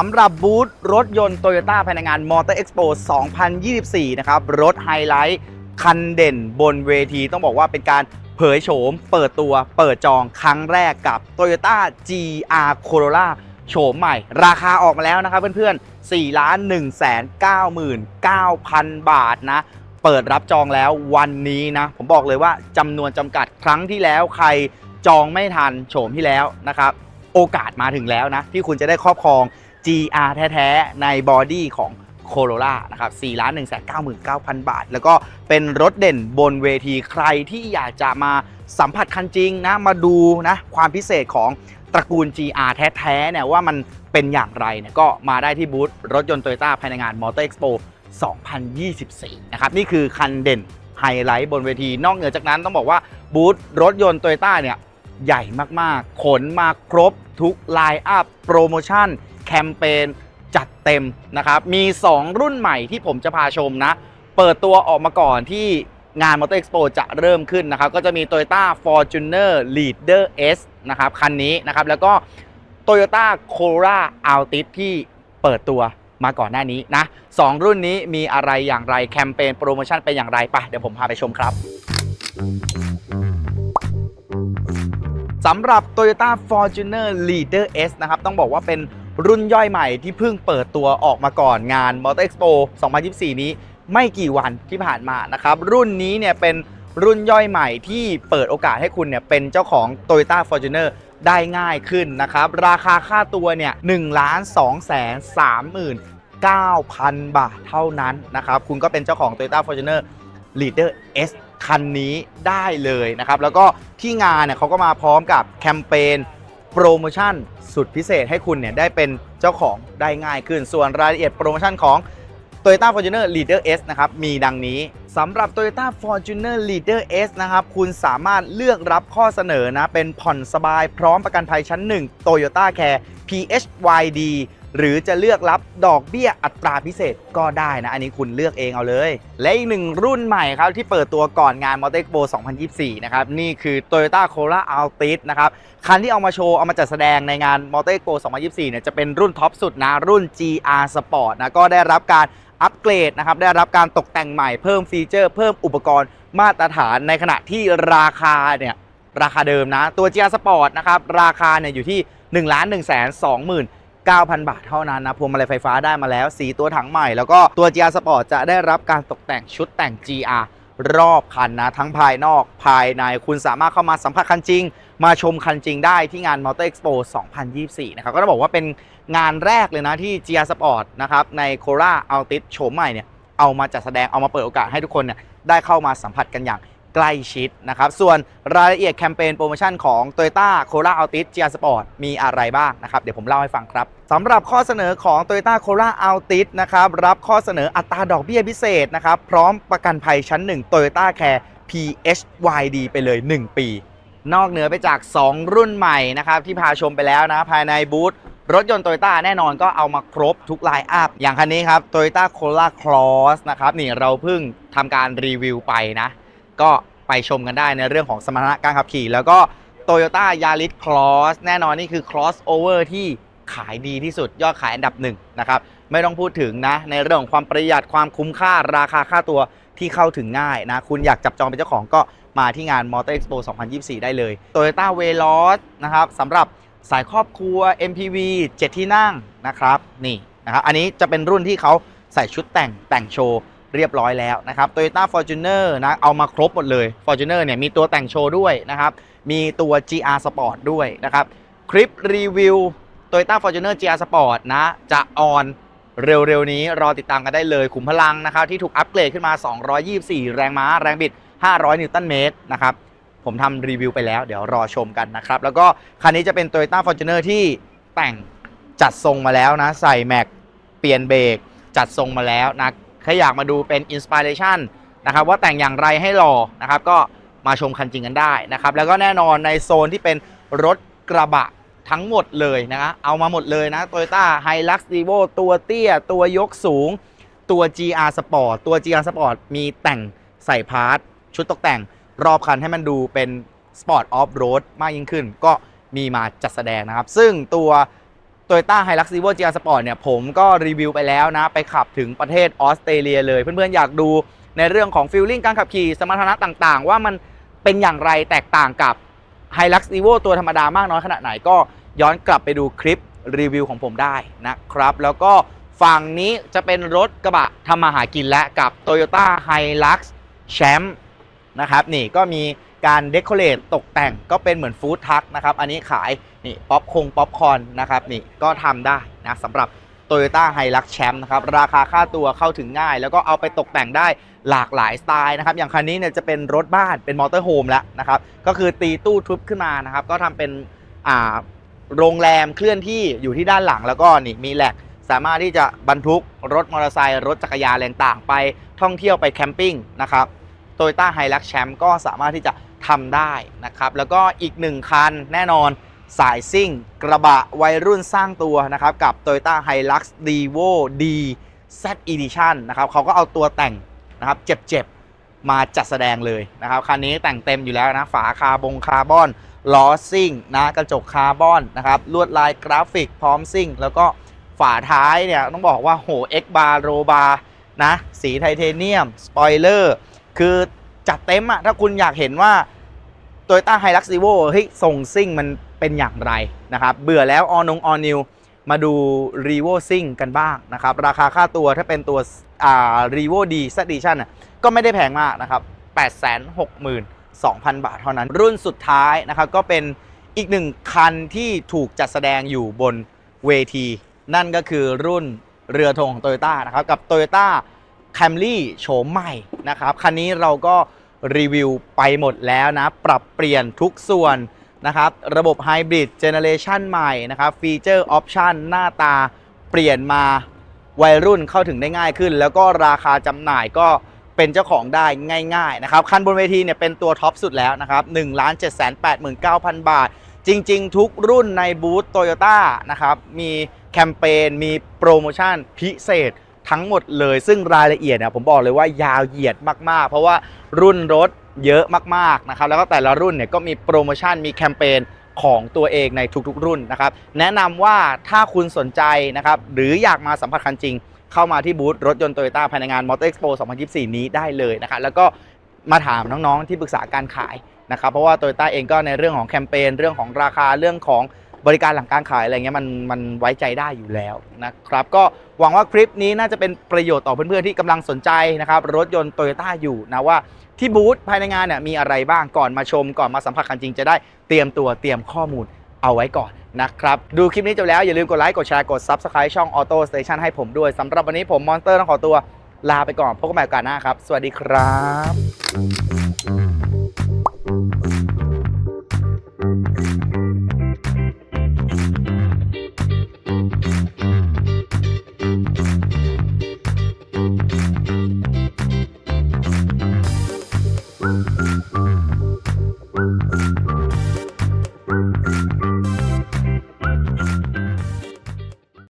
สำหรับบูธรถยนต์โตโยต้าภายในงาน Motor Expo 2024 นะครับ รถไฮไลท์คันเด่นบนเวทีต้องบอกว่าเป็นการเผยโฉม เปิดตัวเปิดจองครั้งแรกกับ Toyota GR Corolla โฉมใหม่ ราคาออกมาแล้วนะครับเพื่อนๆ4 1 9 9 0 0 0 บาทนะ เปิดรับจองแล้ววันนี้นะ ผมบอกเลยว่าจำนวนจำกัดครั้งที่แล้วใครจองไม่ทันโฉมที่แล้วนะครับ โอกาสมาถึงแล้วนะ ที่คุณจะได้ครอบครอง GR แท้ๆ ในบอดี้ของ Corolla นะครับ4ล้าน1 9 9 0 0 บาท แล้วก็เป็นรถเด่นบนเวทีใครที่อยากจะมาสัมผัสคันจริงนะ มาดูนะ ความพิเศษของตระกูล GR แท้ๆ เนี่ยว่ามันเป็นอย่างไรเนี่ยก็มาได้ที่บูธรถยนต์โตโยต้าภายในงาน Motor Expo 2024 นะครับ นี่คือคันเด่นไฮไลท์บนเวที นอกเหนือจากนั้นต้องบอกว่าบูธรถยนต์โตโยต้าเนี่ย ใหญ่มากๆ ขนมาครบทุกไลน์อัพโปรโมชั่น แคมเปญจัดเต็มนะครับ มี 2 รุ่นใหม่ที่ผมจะพาชมนะ เปิดตัวออกมาก่อนที่งาน Motor Expo จะเริ่มขึ้นนะครับ ก็จะมี Toyota Fortuner Leader S นะครับคันนี้นะครับ แล้วก็ Toyota Corolla Altis ที่เปิดตัวมาก่อนหน้านี้นะสองรุ่นนี้มีอะไรอย่างไรแคมเปญโปรโมชั่นเป็นอย่างไรไปเดี๋ยวผมพาไปชมครับ สำหรับ Toyota Fortuner Leader S นะครับต้องบอกว่าเป็นรุ่นย่อยใหม่ที่เพิ่งเปิดตัวออกมาก่อนงาน Motor Expo 2024 นี้ไม่กี่วันที่ผ่านมานะครับ รุ่นนี้เนี่ยเป็นรุ่นย่อยใหม่ที่เปิดโอกาสให้คุณเนี่ยเป็นเจ้าของ Toyota Fortuner ได้ง่ายขึ้นนะครับ ราคาค่าตัวเนี่ย1ล้าน2แสน3หมื่น9,000บาทเท่านั้นนะครับ คุณก็เป็นเจ้าของ Toyota Fortuner Leader S คันนี้ได้เลยนะครับ แล้วก็ที่งานเนี่ยเขาก็มาพร้อมกับแคมเปญโปรโมชั่นสุดพิเศษให้คุณเนี่ยได้เป็นเจ้าของได้ง่ายขึ้น ส่วนรายละเอียดโปรโมชั่นของ Toyota Fortuner Leader S นะครับ มีดังนี้สำหรับ Toyota Fortuner Leader S นะครับ คุณสามารถเลือกรับข้อเสนอนะ เป็นผ่อนสบายพร้อมประกันภัยชั้น 1 Toyota Care PHYD หรือจะเลือกรับดอกเบี้ยอัตราพิเศษก็ได้นะ อันนี้คุณเลือกเองเอาเลย และอีกหนึ่งรุ่นใหม่ครับที่เปิดตัวก่อนงาน Motor Expo 2024 นะครับ นี่คือ Toyota Corolla Altis นะครับคันที่เอามาโชว์ เอามาจัดแสดงในงาน Motor Expo 2024 เนี่ยจะเป็นรุ่นท็อปสุดนะ รุ่น GR Sport นะ ก็ได้รับการอัปเกรดนะครับ ได้รับการตกแต่งใหม่เพิ่มฟีเจอร์ เพิ่มอุปกรณ์มาตรฐานในขณะที่ราคาเนี่ยราคาเดิมนะ ตัว GR Sport นะครับราคาเนี่ยอยู่ที่ 1 1 2 2 0 9,000 บาทเท่านั้นนะพวงมาลัยไฟฟ้าได้มาแล้ว สีตัวถังใหม่ แล้วก็ตัว GR Sport จะได้รับการตกแต่งชุดแต่ง GR รอบคันนะ ทั้งภายนอกภายในคุณสามารถเข้ามาสัมผัสคันจริง มาชมคันจริงได้ที่งาน Motor Expo 2024 นะครับ ก็ต้องบอกว่าเป็นงานแรกเลยนะที่ GR Sport นะครับ ใน Corolla Altis โฉมใหม่เนี่ยเอามาจัดแสดงเอามาเปิดโอกาสให้ทุกคนเนี่ยได้เข้ามาสัมผัสกันอย่าง ใกล้ชิดนะครับ ส่วนรายละเอียดแคมเปญโปรโมชั่นของ Toyota Corolla Altis GR Sport มีอะไรบ้างนะครับ เดี๋ยวผมเล่าให้ฟังครับสำหรับข้อเสนอของ Toyota Corolla Altis นะครับรับข้อเสนออัตราดอกเบี้ยพิเศษนะครับพร้อมประกันภัยชั้น 1 Toyota Care PHYD ไปเลย 1 ปี นอกเหนือไปจาก 2 รุ่นใหม่นะครับที่พาชมไปแล้วนะภายในบูธรถยนต์โตโยต้าแน่นอนก็เอามาครบทุกไลน์อัพอย่างคันนี้ครับ Toyota Corolla Cross นะครับนี่เราเพิ่งทำการรีวิวไปนะ ก็ไปชมกันได้ในเรื่องของสมรรถนะการขับขี่ แล้วก็ Toyota Yaris Cross แน่นอนนี่คือ crossover ที่ขายดีที่สุดยอดขายอันดับหนึ่งนะครับไม่ต้องพูดถึงนะ ในเรื่องของความประหยัดความคุ้มค่าราคาค่าตัวที่เข้าถึงง่ายนะ คุณอยากจับจองเป็นเจ้าของก็มาที่งาน Motor Expo 2024 ได้เลย Toyota Veloz นะครับสำหรับสายครอบครัว MPV 7 ที่นั่งนะครับนี่นะครับอันนี้จะเป็นรุ่นที่เขาใส่ชุดแต่งแต่งโชว์ เรียบร้อยแล้วนะครับ Toyota Fortuner นะเอามาครบหมดเลย Fortuner เนี่ยมีตัวแต่งโชว์ด้วยนะครับ มีตัว GR Sport ด้วยนะครับ คลิปรีวิว Toyota Fortuner GR Sport นะ จะออนเร็วๆ นี้รอติดตามกันได้เลยขุมพลังนะครับ ที่ถูกอัปเกรดขึ้นมา 224 แรงม้า แรงบิด 500 นิวตันเมตรนะครับ ผมทำรีวิวไปแล้วเดี๋ยวรอชมกันนะครับ แล้วก็คันนี้จะเป็น Toyota Fortuner ที่แต่งจัดทรงมาแล้วนะ ใส่แม็กเปลี่ยนเบรกจัดทรงมาแล้วนะ ถ้าอยากมาดูเป็นอินสปิเรชันนะครับว่าแต่งอย่างไรให้หล่อนะครับก็มาชมคันจริงกันได้นะครับแล้วก็แน่นอนในโซนที่เป็นรถกระบะทั้งหมดเลยนะครเอามาหมดเลยนะ Toyota Hilux Evo ตัวเตี้ย ตัวยกสูง ตัว GR Sport ตัว GR Sport มีแต่งใส่พาร์ทชุดตกแต่งรอบคันให้มันดูเป็น Sport Off Road มากยิ่งขึ้น ก็มีมาจัดแสดงนะครับ ซึ่งตัว Toyota Hilux Evo GR Sport เนี่ยผมก็รีวิวไปแล้วนะ ไปขับถึงประเทศออสเตรเลียเลย เพื่อนๆ อยากดูในเรื่องของฟีลลิ่งการขับขี่สมรรถนะต่างๆ ว่ามันเป็นอย่างไรแตกต่างกับ Hilux Evo ตัวธรรมดามากน้อยขนาดไหนก็ย้อนกลับไปดูคลิปรีวิวของผมได้นะครับ แล้วก็ฝั่งนี้จะเป็นรถกระบะทำมาหากินและกับ Toyota Hilux Champ นะครับนี่ก็มี การเดคอเรทตกแต่งก็เป็นเหมือนฟู้ดทักนะครับ อันนี้ขายนี่ป๊อปคงป๊อปคอนนะครับนี่ก็ทำได้นะสำหรับ Toyota Hilux Champ นะครับ ราคาค่าตัวเข้าถึงง่าย แล้วก็เอาไปตกแต่งได้หลากหลายสไตล์นะครับ อย่างคันนี้เนี่ยจะเป็นรถบ้านเป็นมอเตอร์โฮมแล้วนะครับ ก็คือตีตู้ทุบขึ้นมานะครับ ก็ทำเป็นอ่าโรงแรมเคลื่อนที่อยู่ที่ด้านหลังแล้วก็นี่มีแหลกสามารถที่จะบรรทุกรถมอเตอร์ไซค์รถจักรยานอะไรต่างไปท่องเที่ยวไปแคมปิ้งนะครับ Toyota Hilux Champ ก็สามารถที่จะ ทำได้นะครับ แล้วก็อีกหนึ่งคันแน่นอนสายซิ่ง กระบะวัยรุ่นสร้างตัวนะครับ กับ Toyota Hilux Devo D Z Edition นะครับเขาก็เอาตัวแต่งนะครับเจ็บๆ มาจัดแสดงเลยนะครับ คันนี้แต่งเต็มอยู่แล้วนะ ฝาคาร์บงคาร์บอนล้อซิ่งนะกระจกคาร์บอนนะครับลวดลายกราฟิกพร้อมซิ่ง แล้วก็ฝาท้ายเนี่ยต้องบอกว่าโห X bar โรบาร์นะสีไทเทเนียม สปอยเลอร์ คือ จัดเต็มอะถ้าคุณอยากเห็นว่า Toyota Hilux Evo เฮ้ยทรงซิ่งมันเป็นอย่างไรนะครับ เบื่อแล้วออนงออนนิวมาดู r e v o ซิ่งกันบ้างนะครับ ราคาค่าตัวถ้าเป็นตัวอ่า r e v o D s e d i t i o n น่ะก็ไม่ได้แพงมากนะครับ 862,000 บาทเท่านั้น รุ่นสุดท้ายนะครับ ก็เป็นอีกหนึ่งคันที่ถูกจัดแสดงอยู่บนเวที นั่นก็คือรุ่นเรือธงของ Toyota นะครับ กับ Toyota Camry โฉมใหม่นะครับ คันนี้เราก็ รีวิวไปหมดแล้วนะ ปรับเปลี่ยนทุกส่วนนะครับ ระบบไฮบริดเจเนเรชันใหม่นะครับ ฟีเจอร์ออปชันหน้าตาเปลี่ยนมาวัยรุ่นเข้าถึงได้ง่ายขึ้น แล้วก็ราคาจำหน่ายก็เป็นเจ้าของได้ง่าย ๆ นะครับ คันบนเวทีเนี่ยเป็นตัวท็อปสุดแล้วนะครับ1 7 8 9 0 0 0 บาท จริง ๆ ทุกรุ่นในบูธโตโยต้านะครับ มีแคมเปญมีโปรโมชั่นพิเศษ ทั้งหมดเลย ซึ่งรายละเอียดเนี่ยผมบอกเลยว่ายาวเหยียดมากๆ เพราะว่ารุ่นรถเยอะมากๆนะครับแล้วก็แต่ละรุ่นเนี่ยก็มีโปรโมชั่นมีแคมเปญของตัวเองในทุกๆ รุ่นนะครับแนะนำว่าถ้าคุณสนใจนะครับหรืออยากมาสัมผัสคันจริง เข้ามาที่บูธรถยนต์โตโยต้าภายในงาน Motor Expo 2024 นี้ได้เลยนะครับแล้วก็มาถามน้องๆที่ปรึกษาการขายนะครับเพราะว่าโตโยต้าเองก็ในเรื่องของแคมเปญเรื่องของราคาเรื่องของ บริการหลังการขายอะไรเงี้ยมันมันไว้ใจได้อยู่แล้วนะครับ ก็หวังว่าคลิปนี้น่าจะเป็นประโยชน์ต่อเพื่อนๆที่กำลังสนใจนะครับรถยนต์โตโยต้าอยู่นะว่าที่บูธภายในงานเนี่ยมีอะไรบ้างก่อนมาชมก่อนมาสัมผัสคันจริงจะได้เตรียมตัวเตรียมข้อมูลเอาไว้ก่อนนะครับ ดูคลิปนี้จบแล้ว อย่าลืมกดไลค์ กดแชร์ กด Subscribe ช่อง Auto Station ให้ผมด้วยสำหรับวันนี้ผมมอนเตอร์ต้องขอตัวลาไปก่อน พบกันใหม่โอกาสหน้าครับ สวัสดีครับ